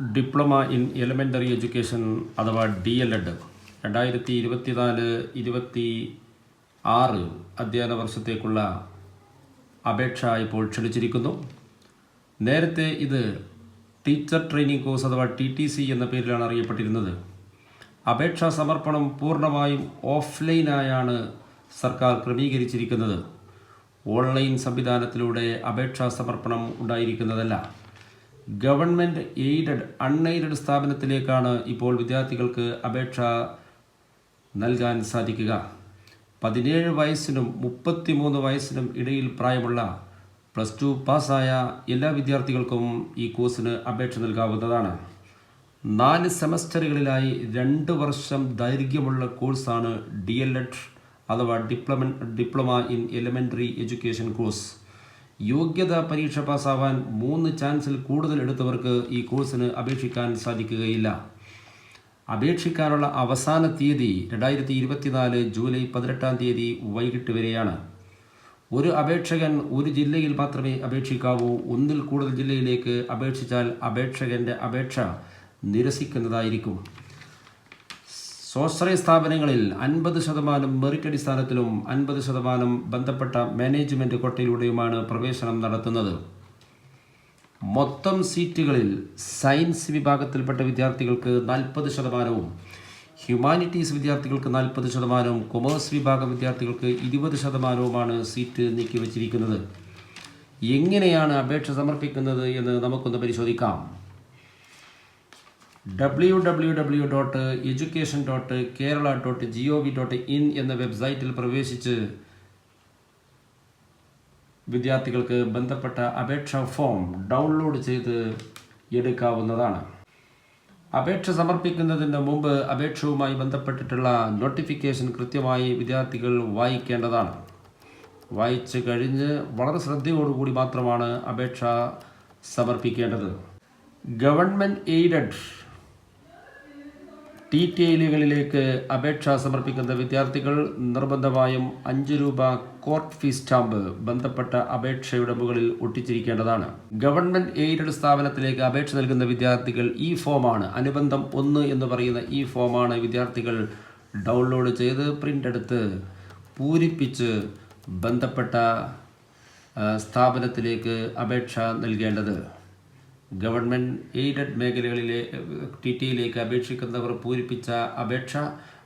Diploma in elementary education അഥവാ D L Ed രണ്ടായിരത്തി ഇരുപത്തിനാല് ഇരുപത്തി ആറ് അധ്യയന വർഷത്തേക്കുള്ള അപേക്ഷ ഇപ്പോൾ ക്ഷണിച്ചിരിക്കുന്നു. നേരത്തെ ഇത് ടീച്ചർ ട്രെയിനിങ് കോഴ്സ് അഥവാ ടി ടി സി എന്ന പേരിലാണ് അറിയപ്പെട്ടിരുന്നത്. അപേക്ഷാ സമർപ്പണം പൂർണമായും ഓഫ്ലൈനായാണ് സർക്കാർ ക്രമീകരിച്ചിരിക്കുന്നത്. ഓൺലൈൻ സംവിധാനത്തിലൂടെ അപേക്ഷാ സമർപ്പണം ഉണ്ടായിരിക്കുന്നതല്ല. ഗവൺമെന്റ് എയ്ഡഡ് അൺഎയ്ഡഡ് സ്ഥാപനത്തിലേക്കാണ് ഇപ്പോൾ വിദ്യാർത്ഥികൾക്ക് അപേക്ഷ നൽകാൻ സാധിക്കുക. പതിനേഴ് വയസ്സിനും മുപ്പത്തിമൂന്ന് വയസ്സിനും ഇടയിൽ പ്രായമുള്ള പ്ലസ് ടു പാസ്സായ എല്ലാ വിദ്യാർത്ഥികൾക്കും ഈ കോഴ്സിന് അപേക്ഷ നൽകാവുന്നതാണ്. നാല് സെമസ്റ്ററുകളിലായി രണ്ട് വർഷം ദൈർഘ്യമുള്ള കോഴ്സാണ് ഡി എൽ എഡ് അഥവാ diploma diploma in elementary education course. യോഗ്യതാ പരീക്ഷ പാസ്സാവാൻ മൂന്ന് ചാൻസിൽ കൂടുതൽ എടുത്തവർക്ക് ഈ കോഴ്സിന് അപേക്ഷിക്കാൻ സാധിക്കുകയില്ല. അപേക്ഷിക്കാനുള്ള അവസാന തീയതി രണ്ടായിരത്തി ഇരുപത്തിനാല് ജൂലൈ പതിനെട്ടാം തീയതി വൈകിട്ട് വരെയാണ്. ഒരു അപേക്ഷകൻ ഒരു ജില്ലയിൽ മാത്രമേ അപേക്ഷിക്കാവൂ. ഒന്നിൽ കൂടുതൽ ജില്ലയിലേക്ക് അപേക്ഷിച്ചാൽ അപേക്ഷകന്റെ അപേക്ഷ നിരസിക്കുന്നതായിരിക്കും. സ്വാശ്രയ സ്ഥാപനങ്ങളിൽ അൻപത് ശതമാനം മെറിറ്റ് അടിസ്ഥാനത്തിലും അൻപത് ശതമാനം ബന്ധപ്പെട്ട മാനേജ്മെന്റ് കോട്ടയിലൂടെയുമാണ് പ്രവേശനം നടത്തുന്നത്. മൊത്തം സീറ്റുകളിൽ സയൻസ് വിഭാഗത്തിൽപ്പെട്ട വിദ്യാർത്ഥികൾക്ക് നാൽപ്പത് ശതമാനവും ഹ്യൂമാനിറ്റീസ് വിദ്യാർത്ഥികൾക്ക് നാൽപ്പത് ശതമാനവും കൊമേഴ്സ് വിഭാഗം വിദ്യാർത്ഥികൾക്ക് ഇരുപത് ശതമാനവുമാണ് സീറ്റ് നീക്കി നീക്കിവച്ചിരിക്കുന്നത്. എങ്ങനെയാണ് അപേക്ഷ സമർപ്പിക്കുന്നത് എന്ന് നമുക്കൊന്ന് പരിശോധിക്കാം. W W W dot education dot Kerala dot G O V dot in എന്ന വെബ്സൈറ്റിൽ പ്രവേശിച്ച് വിദ്യാർത്ഥികൾക്ക് ബന്ധപ്പെട്ട അപേക്ഷാ ഫോം ഡൗൺലോഡ് ചെയ്ത് എടുക്കാവുന്നതാണ്. അപേക്ഷ സമർപ്പിക്കുന്നതിന് മുമ്പ് അപേക്ഷയുമായി ബന്ധപ്പെട്ടിട്ടുള്ള നോട്ടിഫിക്കേഷൻ കൃത്യമായി വിദ്യാർത്ഥികൾ വായിക്കേണ്ടതാണ്. വായിച്ച് കഴിഞ്ഞ് വളരെ ശ്രദ്ധയോടുകൂടി മാത്രമാണ് അപേക്ഷ സമർപ്പിക്കേണ്ടത്. ഗവൺമെന്റ് എയ്ഡഡ് ഐലുകളിലേക്ക് അപേക്ഷ സമർപ്പിക്കുന്ന വിദ്യാർത്ഥികൾ നിർബന്ധമായും അഞ്ച് രൂപ കോർട്ട് ഫീസ് സ്റ്റാമ്പ് ബന്ധപ്പെട്ട അപേക്ഷയുടെ മുകളിൽ ഒട്ടിച്ചിരിക്കേണ്ടതാണ്. ഗവൺമെന്റ് എയ്ഡഡ് സ്ഥാപനത്തിലേക്ക് അപേക്ഷ നൽകുന്ന വിദ്യാർത്ഥികൾ ഈ ഫോമാണ് അനുബന്ധം ഒന്ന് എന്ന് പറയുന്ന ഈ ഫോമാണ് വിദ്യാർത്ഥികൾ ഡൗൺലോഡ് ചെയ്ത് പ്രിന്റ് എടുത്ത് പൂരിപ്പിച്ച് ബന്ധപ്പെട്ട സ്ഥാപനത്തിലേക്ക് അപേക്ഷ നൽകേണ്ടത്. ഗവൺമെന്റ് എയ്ഡഡ് മേഖലകളിലെ ടി ടിയിലേക്ക് അപേക്ഷിക്കുന്നവർ പൂരിപ്പിച്ച അപേക്ഷ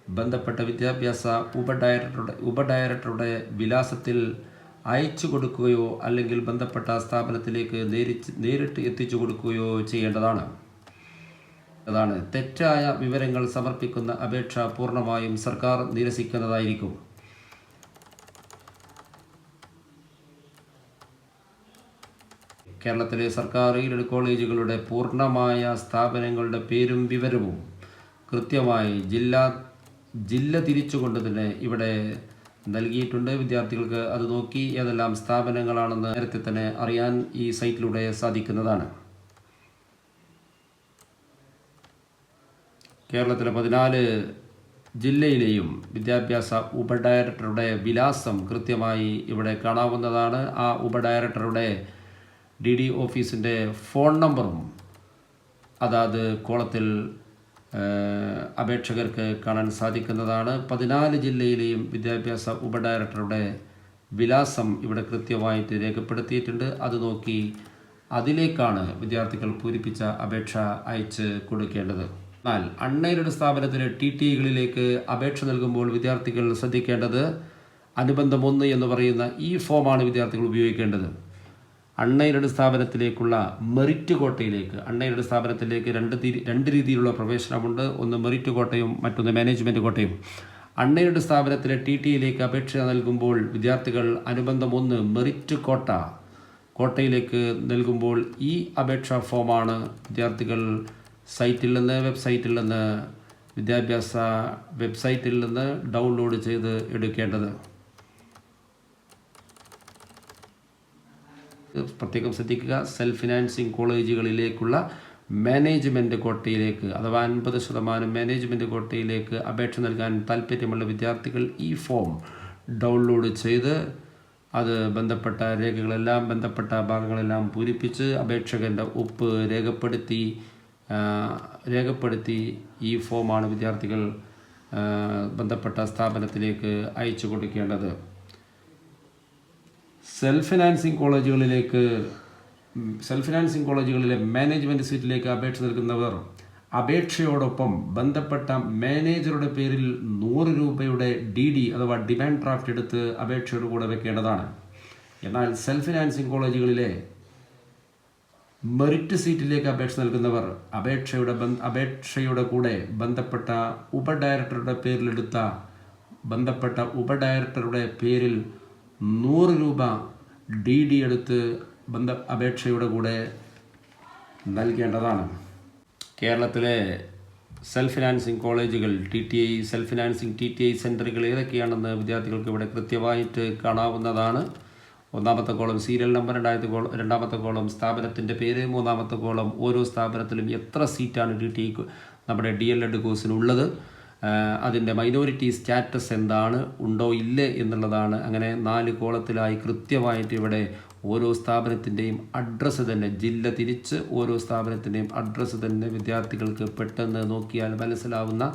ബന്ധപ്പെട്ട വിദ്യാഭ്യാസ ഉപഡയറക്ടറുടെ ഉപഡയറക്ടറുടെ വിലാസത്തിൽ അയച്ചു കൊടുക്കുകയോ അല്ലെങ്കിൽ ബന്ധപ്പെട്ട സ്ഥാപനത്തിലേക്ക് നേരിച്ച് നേരിട്ട് എത്തിച്ചു കൊടുക്കുകയോ ചെയ്യേണ്ടതാണ്. അതാണ് തെറ്റായ വിവരങ്ങൾ സമർപ്പിക്കുന്ന അപേക്ഷ പൂർണമായും സർക്കാർ നിരസിക്കുന്നതായിരിക്കും. കേരളത്തിലെ സർക്കാർ എയ്ഡഡ് കോളേജുകളുടെ പൂർണമായ സ്ഥാപനങ്ങളുടെ പേരും വിവരവും കൃത്യമായി ജില്ലാ ജില്ല തിരിച്ചുകൊണ്ട് തന്നെ ഇവിടെ നൽകിയിട്ടുണ്ട്. വിദ്യാർത്ഥികൾക്ക് അത് നോക്കി ഏതെല്ലാം സ്ഥാപനങ്ങളാണെന്ന് നേരത്തെ തന്നെ അറിയാൻ ഈ സൈറ്റിലൂടെ സാധിക്കുന്നതാണ്. കേരളത്തിലെ പതിനാല് ജില്ലയിലെയും വിദ്യാഭ്യാസ ഉപഡയറക്ടറുടെ വിലാസം കൃത്യമായി ഇവിടെ കാണാവുന്നതാണ്. ആ ഉപഡയറക്ടറുടെ ഡി ഡി ഓഫീസിന്റെ ഫോൺ നമ്പറും അതാത് കോളത്തിൽ അപേക്ഷകർക്ക് കാണാൻ സാധിക്കുന്നതാണ്. പതിനാല് ജില്ലയിലെയും വിദ്യാഭ്യാസ ഉപഡയറക്ടറുടെ വിലാസം ഇവിടെ കൃത്യമായിട്ട് രേഖപ്പെടുത്തിയിട്ടുണ്ട്. അത് നോക്കി അതിലേക്കാണ് വിദ്യാർത്ഥികൾ പൂരിപ്പിച്ച അപേക്ഷ അയച്ച് കൊടുക്കേണ്ടത്. എന്നാൽ അൺഎയ്ഡഡ് സ്ഥാപനത്തിലെ ടി ടികളിലേക്ക് അപേക്ഷ നൽകുമ്പോൾ വിദ്യാർത്ഥികൾ ശ്രദ്ധിക്കേണ്ടത് അനുബന്ധം ഒന്ന് എന്ന് പറയുന്ന ഈ ഫോമാണ് വിദ്യാർത്ഥികൾ ഉപയോഗിക്കേണ്ടത്. അൺഎയ്ഡഡ് സ്ഥാപനത്തിലേക്കുള്ള മെറിറ്റ് കോട്ടയിലേക്ക് അൺഎയ്ഡഡ് സ്ഥാപനത്തിലേക്ക് രണ്ട് രണ്ട് രീതിയിലുള്ള പ്രവേശനമുണ്ട്. ഒന്ന് മെറിറ്റ് കോട്ടയും മറ്റൊന്ന് മാനേജ്മെന്റ് കോട്ടയും. അൺഎയ്ഡഡ് സ്ഥാപനത്തിലെ ടി ടിയിലേക്ക് അപേക്ഷ നൽകുമ്പോൾ വിദ്യാർത്ഥികൾ അനുബന്ധം ഒന്ന് മെറിറ്റ് കോട്ട കോട്ടയിലേക്ക് നൽകുമ്പോൾ ഈ അപേക്ഷാ ഫോമാണ് വിദ്യാർത്ഥികൾ സൈറ്റിൽ നിന്ന് വെബ്സൈറ്റിൽ നിന്ന് വിദ്യാഭ്യാസ വെബ്സൈറ്റിൽ നിന്ന് ഡൗൺലോഡ് ചെയ്ത് എടുക്കേണ്ടത്. പ്രത്യേകം ശ്രദ്ധിക്കുക. സെൽഫ് ഫിനാൻസിങ് കോളേജുകളിലേക്കുള്ള മാനേജ്മെന്റ് കോട്ടയിലേക്ക് അഥവാ അൻപത് ശതമാനം മാനേജ്മെന്റ് കോട്ടയിലേക്ക് അപേക്ഷ നൽകാൻ താല്പര്യമുള്ള വിദ്യാർത്ഥികൾ ഈ ഫോം ഡൗൺലോഡ് ചെയ്ത് അത് ബന്ധപ്പെട്ട രേഖകളെല്ലാം ബന്ധപ്പെട്ട ഭാഗങ്ങളെല്ലാം പൂരിപ്പിച്ച് അപേക്ഷകന്റെ ഒപ്പ് രേഖപ്പെടുത്തി രേഖപ്പെടുത്തി ഈ ഫോമാണ് വിദ്യാർത്ഥികൾ ബന്ധപ്പെട്ട സ്ഥാപനത്തിലേക്ക് അയച്ചു കൊടുക്കേണ്ടത്. സെൽഫ് ഫിനാൻസിങ് കോളേജുകളിലേക്ക് സെൽഫ് ഫിനാൻസിങ് കോളേജുകളിലെ മാനേജ്മെന്റ് സീറ്റിലേക്ക് അപേക്ഷ നൽകുന്നവർ അപേക്ഷയോടൊപ്പം ബന്ധപ്പെട്ട മാനേജറുടെ പേരിൽ നൂറ് രൂപയുടെ ഡി ഡി അഥവാ ഡിമാൻഡ് ഡ്രാഫ്റ്റ് എടുത്ത് അപേക്ഷയോട് കൂടെ വെക്കേണ്ടതാണ്. എന്നാൽ സെൽഫ് ഫിനാൻസിങ് കോളേജുകളിലെ മെറിറ്റ് സീറ്റിലേക്ക് അപേക്ഷ നൽകുന്നവർ അപേക്ഷയുടെ അപേക്ഷയുടെ കൂടെ ബന്ധപ്പെട്ട ഉപഡയറക്ടറുടെ പേരിലെടുത്ത ബന്ധപ്പെട്ട ഉപഡയറക്ടറുടെ പേരിൽ നൂറ് രൂപ ഡി ഡി എടുത്ത് ബന്ധ അപേക്ഷയുടെ കൂടെ നൽകേണ്ടതാണ്. കേരളത്തിലെ സെൽഫ് ഫിനാൻസിങ് കോളേജുകൾ T T I self financing T T I സെന്ററുകൾ ഏതൊക്കെയാണെന്ന് വിദ്യാർത്ഥികൾക്ക് ഇവിടെ കൃത്യമായിട്ട് കാണാവുന്നതാണ്. ഒന്നാമത്തെ കോളം സീരിയൽ നമ്പർ രണ്ടാമത്തെ കോളം രണ്ടാമത്തെ കോളം സ്ഥാപനത്തിന്റെ പേര് മൂന്നാമത്തെ കോളം ഓരോ സ്ഥാപനത്തിലും എത്ര സീറ്റാണ് ഡി ടി നമ്മുടെ ഡി എൽ എഡ് കോഴ്സിനുള്ളത്. അതിന്റെ മൈനോറിറ്റി സ്റ്റാറ്റസ് എന്താണ്? ഉണ്ടോ? ഇല്ലേ? എന്നുള്ളതാണ്. അങ്ങനെ നാല് കോളത്തിലായി കൃത്യമായിട്ട് ഇവിടെ ഓരോ സ്ഥാപനത്തിന്റെയും അഡ്രസ്സ് തന്നെ. ജില്ല തിരിച്ച് ഓരോ സ്ഥാപനത്തിന്റെയും അഡ്രസ്സ് തന്നെ വിദ്യാർത്ഥികൾക്ക് പെട്ടെന്ന് നോക്കിയാൽ മനസ്സിലാവുന്ന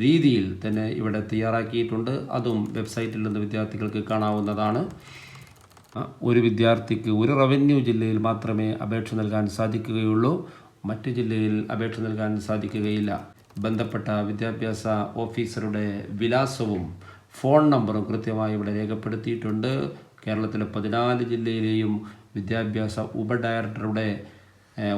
രീതിയിൽ തന്നെ ഇവിടെ തയ്യാറാക്കിയിട്ടുണ്ട്. അതും വെബ്സൈറ്റിൽ നിന്ന് വിദ്യാർത്ഥികൾക്ക് കാണാവുന്നതാണ്. ഒരു വിദ്യാർത്ഥിക്ക് ഒരു റവന്യൂ ജില്ലയിൽ മാത്രമേ അപേക്ഷ നൽകാൻ സാധിക്കുകയുള്ളൂ. മറ്റു ജില്ലയിൽ അപേക്ഷ നൽകാൻ സാധിക്കുകയില്ല. ബന്ധപ്പെട്ട വിദ്യാഭ്യാസ ഓഫീസറുടെ വിലാസവും ഫോൺ നമ്പറും കൃത്യമായി ഇവിടെ രേഖപ്പെടുത്തിയിട്ടുണ്ട്. കേരളത്തിലെ പതിനാല് ജില്ലയിലെയും വിദ്യാഭ്യാസ ഉപഡയറക്ടറുടെ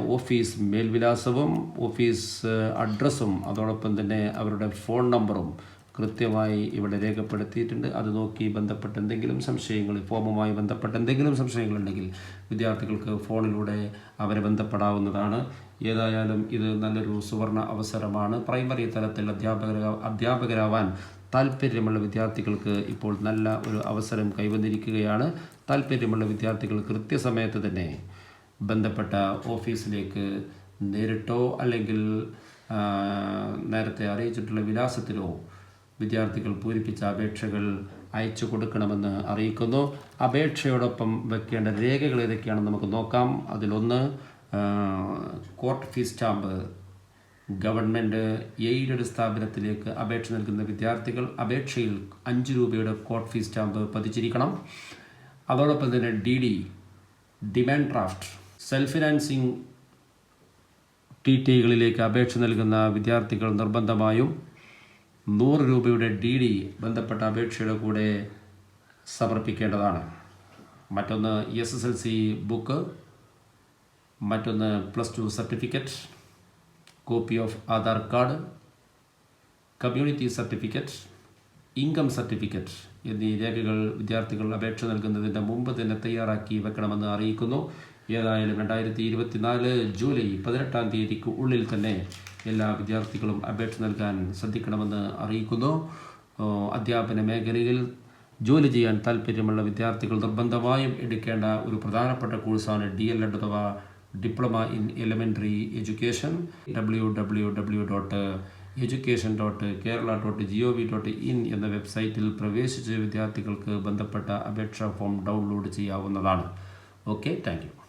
ഓഫീസ് മേൽവിലാസവും ഓഫീസ് അഡ്രസ്സും അതോടൊപ്പം തന്നെ അവരുടെ ഫോൺ നമ്പറും കൃത്യമായി ഇവിടെ രേഖപ്പെടുത്തിയിട്ടുണ്ട്. അത് നോക്കി ബന്ധപ്പെട്ട എന്തെങ്കിലും സംശയങ്ങൾ ഫോമുമായി ബന്ധപ്പെട്ട എന്തെങ്കിലും സംശയങ്ങളുണ്ടെങ്കിൽ വിദ്യാർത്ഥികൾക്ക് ഫോണിലൂടെ അവരെ ബന്ധപ്പെടാവുന്നതാണ്. ഏതായാലും ഇത് നല്ലൊരു സുവർണ അവസരമാണ്. പ്രൈമറി തലത്തിൽ അധ്യാപകര അധ്യാപകരാവാൻ താല്പര്യമുള്ള വിദ്യാർത്ഥികൾക്ക് ഇപ്പോൾ നല്ല ഒരു അവസരം കൈവന്നിരിക്കുകയാണ്. താല്പര്യമുള്ള വിദ്യാർത്ഥികൾ കൃത്യസമയത്ത് തന്നെ ബന്ധപ്പെട്ട ഓഫീസിലേക്ക് നേരിട്ടോ അല്ലെങ്കിൽ നേരത്തെ അറിയിച്ചിട്ടുള്ള വിലാസത്തിലോ വിദ്യാർത്ഥികൾ പൂരിപ്പിച്ച അപേക്ഷകൾ അയച്ചു കൊടുക്കണമെന്ന് അറിയിക്കുന്നു. അപേക്ഷയോടൊപ്പം വെക്കേണ്ട രേഖകൾ ഏതൊക്കെയാണെന്ന് നമുക്ക് നോക്കാം. അതിലൊന്ന് court fee stamp. Government aided സ്ഥാപനത്തിലേക്ക് അപേക്ഷ നൽകുന്ന വിദ്യാർത്ഥികൾ അപേക്ഷയിൽ അഞ്ച് രൂപയുടെ കോർട്ട് ഫീസ് സ്റ്റാമ്പ് പതിച്ചിരിക്കണം. അതോടൊപ്പം തന്നെ D D demand draft self financing T ടികളിലേക്ക് അപേക്ഷ നൽകുന്ന വിദ്യാർത്ഥികൾ നിർബന്ധമായും നൂറ് രൂപയുടെ ഡി ഡി ബന്ധപ്പെട്ട അപേക്ഷയുടെ കൂടെ സമർപ്പിക്കേണ്ടതാണ്. മറ്റൊന്ന് S S L C book മറ്റൊന്ന് plus two certificate copy of Aadhaar card community certificate income certificate എന്നീ രേഖകൾ വിദ്യാർത്ഥികൾ അപേക്ഷ നൽകുന്നതിന്റെ മുമ്പ് തന്നെ തയ്യാറാക്കി വെക്കണമെന്ന് അറിയിക്കുന്നു. ഏതായാലും രണ്ടായിരത്തി ഇരുപത്തിനാല് ജൂലൈ പതിനെട്ടാം തീയതിക്ക് ഉള്ളിൽ തന്നെ എല്ലാ വിദ്യാർത്ഥികളും അപേക്ഷ നൽകാൻ ശ്രദ്ധിക്കണമെന്ന് അറിയിക്കുന്നു. അധ്യാപന മേഖലയിൽ ജോലി ചെയ്യാൻ താല്പര്യമുള്ള വിദ്യാർത്ഥികൾ നിർബന്ധമായും എടുക്കേണ്ട ഒരു പ്രധാനപ്പെട്ട കോഴ്സാണ് ഡി എൽ എഡ് അഥവാ diploma in elementary education W W W dot education dot Kerala dot G O V dot in എന്ന വെബ്സൈറ്റിൽ പ്രവേശിച്ച വിദ്യാർത്ഥികൾക്ക് ബന്ധപ്പെട്ട അപേക്ഷാ ഫോം ഡൗൺലോഡ് ചെയ്യാവുന്നതാണ്. Okay thank